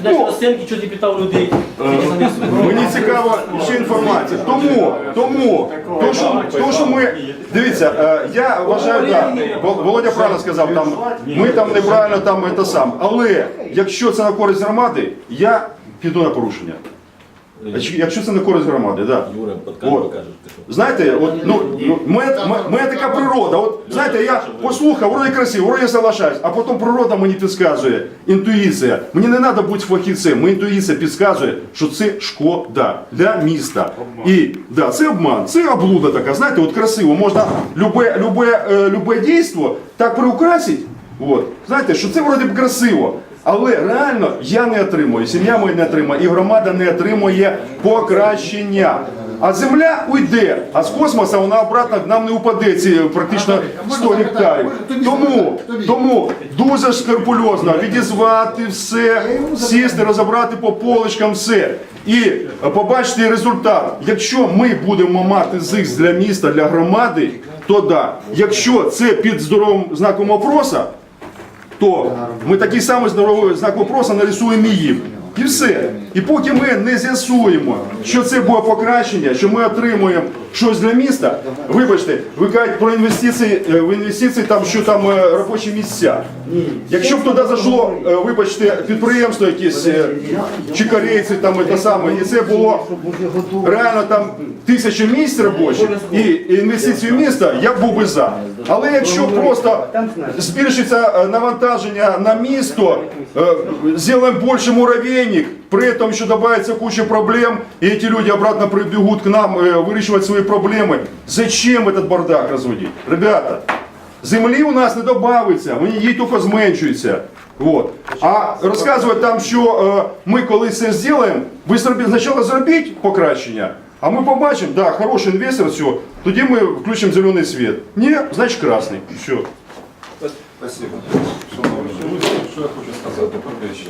знаєш розцінки, що ти питав людей. Мені цікава ще інформація. Тому, тому, то, що, то, що ми. Дивіться, е, я вважаю, так, Вол- Володя правильно сказав, там, ми там неправильно там це сам. Але якщо це на користь громади, я піду на порушення. Якщо- Якщо це на користь громади, так. Юра, під От. камеру кажеш, ти що? Знаєте, от, ну, ну, моя, м- моя така природа. От, знаєте, я послухав, вроде красиво, вроде соглашаюсь, а потім природа мені підказує, інтуїція. Мені не треба бути фахівцем, мені інтуїція підказує, що це шкода для міста. І да, це обман, це облуда така, знаєте, от красиво, можна любе, любе, е, любе дійство так приукрасити, от, знаєте, що це вроде б красиво. Але реально я не отримую, сім'я моя не отримує, і громада не отримує покращення. А земля уйде, а з космоса вона обратно нам не упаде ці практично 100 гектарів. Тому, тому дуже скрупульозно відізвати все, сісти, розібрати по поличкам все. І побачити результат. Якщо ми будемо мати зиск для міста, для громади, то да. Якщо це під здоровим знаком вопроса, то ми такий самий знак вопроса нарисуємо і їм. І все. І поки ми не з'ясуємо, що це буде покращення, що ми отримуємо щось для міста, вибачте, ви кажете про інвестиції, е, в інвестиції там, що там е, робочі місця. Якщо б туди зайшло, е, вибачте, підприємство якесь, е, чи корейці там і те саме, і це було реально там тисяча місць робочих і інвестиції в місто, я був би за. Але якщо просто збільшиться навантаження на місто, зробимо більше муравейник, при этом еще добавится куча проблем, и эти люди обратно прибегут к нам э, выращивать свои проблемы. Зачем этот бардак разводить? Ребята, землі у нас не добавиться, вони їй тільки зменшуються. Вот. А розказувати там, що е, ми колись це зробимо, ви зробіть, спочатку зробіть покращення, а ми побачимо, да, хороший інвестор, все, тоді ми включимо зелений світ. Ні, значить красний. Все. Спасибо. Шановні друзі, що я хочу сказати? По-перше,